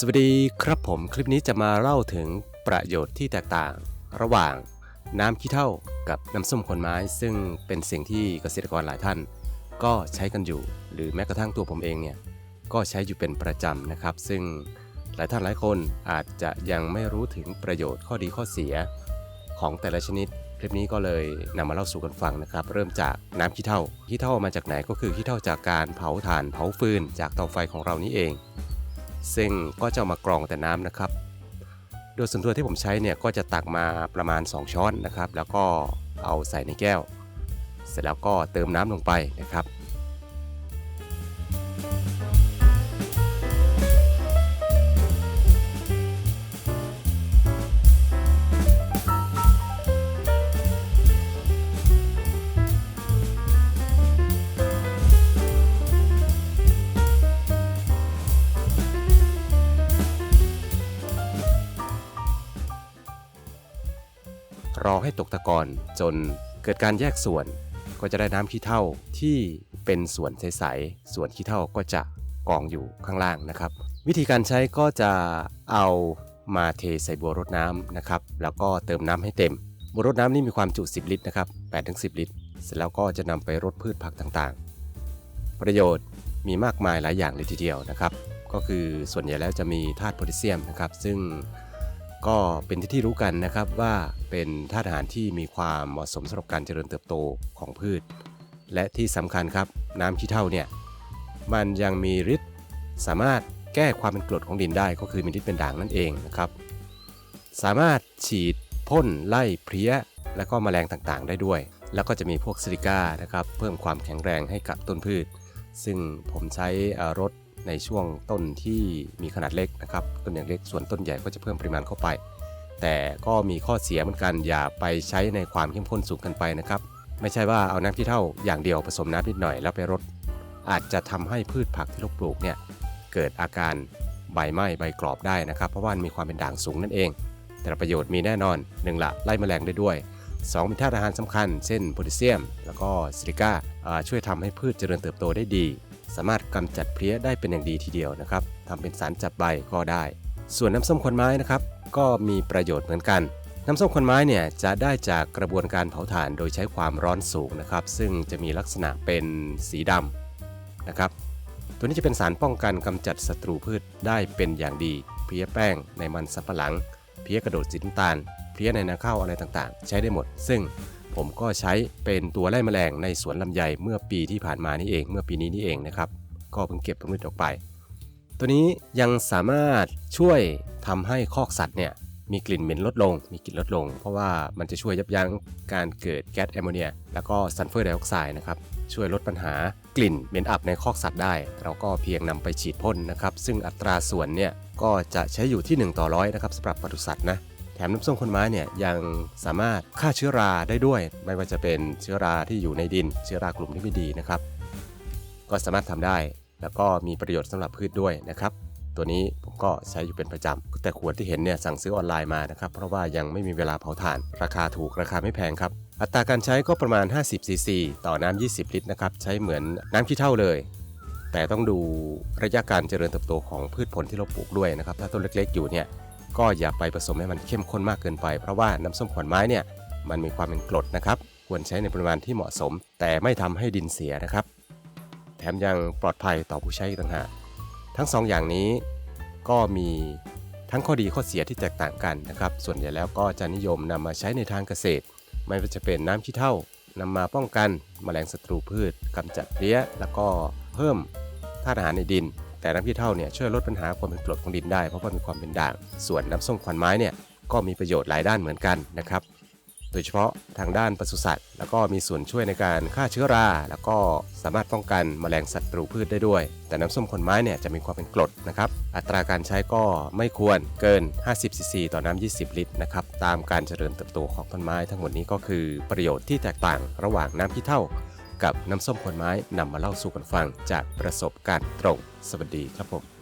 สวัสดีครับผมคลิปนี้จะมาเล่าถึงประโยชน์ที่แตกต่าง ระหว่างน้ำขี้เถ้ากับน้ำส้มขนไม้ ซึ่งเป็นสิ่งที่เกษตรกรหลายท่าน ก็ใช้กันอยู่ หรือแม้กระทั่งตัวผมเองเนี่ยก็ใช้อยู่เป็นประจำนะครับ ซึ่งหลายท่านหลายคนอาจจะยังไม่รู้ถึงประโยชน์ข้อดีข้อเสีย ของแต่ละชนิด คลิปนี้ก็เลยนำมาเล่าสู่กันฟังนะครับ เริ่มจากน้ำขี้เถ้าขี้เถ้ามาจากไหนก็คือขี้เถ้าจากการเผาถ่านเผาฟืนจากเตาไฟของเรานี่เอง ซึ่งก็จะามากรองแต่น้ำนะครับ โดยส่วนตัวที่ผมใช้เนี่ยก็จะตักมาประมาณ 2 ช้อนนะครับ แล้วก็เอาใส่ในแก้ว เสร็จแล้วก็เติมน้ำลงไปนะครับ รอให้ตกตะกอนจนเกิดการแยกส่วน ก็จะได้น้ำขี้เถ้าที่เป็นส่วนใสๆส่วนขี้เถ้าก็จะกองอยู่ข้างล่างนะครับ วิธีการใช้ก็จะเอามาเทใส่บัวรดน้ำนะครับ แล้วก็เติมน้ำให้เต็ม บัวรดน้ำนี่มีความจุ 10 ลิตรนะครับ8-10 ลิตร เสร็จแล้วก็จะนำไปรดพืชผักต่างๆ ประโยชน์มีมากมายหลายอย่างเลยทีเดียวนะครับ ก็คือส่วนใหญ่แล้วจะมีธาตุโพแทสเซียมนะครับ ซึ่ง ก็เป็นที่ที่รู้กันนะครับว่าเป็นธาตุอาหารที่มีความเหมาะสมสำหรับการเจริญเติบโตของพืช และที่สำคัญครับน้ำขี้เถ้าเนี่ยมันยังมีฤทธิ์สามารถแก้ความเป็นกรดของดินได้ก็คือมีฤทธิ์เป็นด่างนั่นเองนะครับ สามารถฉีดพ่นไล่เพลี้ย และก็แมลงต่างๆ ได้ด้วย แล้วก็จะมีพวกซิลิก้านะครับเพิ่มความแข็งแรงให้กับต้นพืช ซึ่งผมใช้รถ ในช่วงต้นที่มีขนาดเล็กนะครับต้นอย่างเล็กส่วนต้นใหญ่ก็จะเพิ่มปริมาณเข้าไป แต่ก็มีข้อเสียเหมือนกันอย่าไปใช้ในความเข้มข้นสูงเกันไปนะครับ ไม่ใช่ว่าเอาน้ำที่เท่าอย่างเดียวผสมน้ำนิดหน่อยแล้วไปรดอาจจะทำให้พืชผักที่เราปลูกเนี่ยเกิดอาการใบไหม้ใบกรอบได้นะครับ เพราะว่ามันมีความเป็นด่างสูงนั่นเอง แต่ประโยชน์มีแน่นอนหนึ่งละไล่แมลงได้ด้วย2มีธาตุอาหารสำคัญ เช่นโพแทสเซียม แล้วก็ซิลิก้าอ่าช่วยทำให้พืชเจริญเติบโตได้ดี สามารถกำจัดเพลี้ยได้เป็นอย่างดีทีเดียวนะครับทำเป็นสารจับใบก็ได้ ส่วนน้ำส้มควนไม้นะครับก็มีประโยชน์เหมือนกัน น้ำส้มควนไม้เนี่ยจะได้จากกระบวนการเผาถ่านโดยใช้ความร้อนสูงนะครับ ซึ่งจะมีลักษณะเป็นสีดำนะครับ ตัวนี้จะเป็นสารป้องกันกำจัดศัตรูพืชได้เป็นอย่างดี เพลี้ยแป้งในมันสำปะหลัง เพลี้ยกระโดดสีน้ำตาล เพลี้ยในนาข้าวอะไรต่างๆ ใช้ได้หมด ซึ่ง ผมก็ใช้เป็นตัวไล่แมลงในสวนลำไยเมื่อปีที่ผ่านมานี่เอง เมื่อปีนี้นี่เองนะครับก็เพิ่งเก็บผลผลิตออกไป ตัวนี้ยังสามารถช่วยทำให้คอกสัตว์เนี่ยมีกลิ่นเหม็นลดลง มีกลิ่นลดลง เพราะว่ามันจะช่วยยับยั้งการเกิดแก๊สแอมโมเนีย แล้วก็ซัลเฟอร์ไดออกไซด์นะครับ ช่วยลดปัญหากลิ่นเหม็นอับในคอกสัตว์ได้ เราก็เพียงนำไปฉีดพ่นนะครับ ซึ่งอัตราส่วนเนี่ยก็จะใช้อยู่ที่ 1 ต่อร้อยนะครับสำหรับปศุสัตว์นะ แถมน้ำส้มคนไม้เนี่ยยังสามารถฆ่าเชื้อราได้ด้วย ไม่ว่าจะเป็นเชื้อราที่อยู่ในดิน เชื้อรากลุ่มที่ไม่ดีนะครับ ก็สามารถทำได้แล้วก็มีประโยชน์สำหรับพืชด้วยนะครับ ตัวนี้ผมก็ใช้อยู่เป็นประจำแต่ขวดที่เห็นเนี่ยสั่งซื้อออนไลน์มานะครับ เพราะว่ายังไม่มีเวลาเผาถ่าน ราคาถูกราคาไม่แพงครับ อัตราการใช้ก็ประมาณ 50 ซีซีต่อน้ำ20 ลิตรนะครับใช้เหมือนน้ำขี้เถ้าเลยแต่ต้องดูระยะการเจริญเติบโตของพืชผลที่เราปลูกด้วยนะครับ ถ้าต้นเล็กๆอยู่เนี่ย ก็อย่าไปผสมให้มันเข้มข้นมากเกินไป เพราะว่าน้ำส้มขวัญไม้เนี่ยมันมีความเป็นกรดนะครับ ควรใช้ในปริมาณที่เหมาะสม แต่ไม่ทำให้ดินเสียนะครับ แถมยังปลอดภัยต่อผู้ใช้ต่างหากทั้งสองอย่างนี้ก็มีทั้งข้อดีข้อเสียที่แตกต่างกันนะครับ ส่วนใหญ่แล้วก็จะนิยมนำมาใช้ในทางเกษตร ไม่ว่าจะเป็นน้ำขี้เถ้านำมาป้องกันแมลงศัตรูพืชกำจัดเพลี้ย แล้วก็เพิ่มธาตุอาหารในดิน แต่น้ำขี้เถ้าเนี่ยช่วยลดปัญหาความเป็นกรดของดินได้เพราะว่ามีความเป็นด่าง ส่วนน้ำส้มควันไม้เนี่ยก็มีประโยชน์หลายด้านเหมือนกันนะครับ โดยเฉพาะทางด้านปศุสัตว์ แล้วก็มีส่วนช่วยในการฆ่าเชื้อรา แล้วก็สามารถป้องกันแมลงศัตรูพืชได้ด้วย แต่น้ำส้มคนไม้เนี่ยจะมีความเป็นกรดนะครับ อัตราการใช้ก็ไม่ควรเกิน 50ซีซีต่อน้ำ 20 ลิตรนะครับ ตามการเจริญเติบโตของต้นไม้ทั้งหมดนี้ก็คือประโยชน์ที่แตกต่างระหว่างน้ำขี้เถ้า กับน้ำส้มคนไม้นำมาเล่าสู่กันฟังจากประสบการณ์ตรง สวัสดีครับผม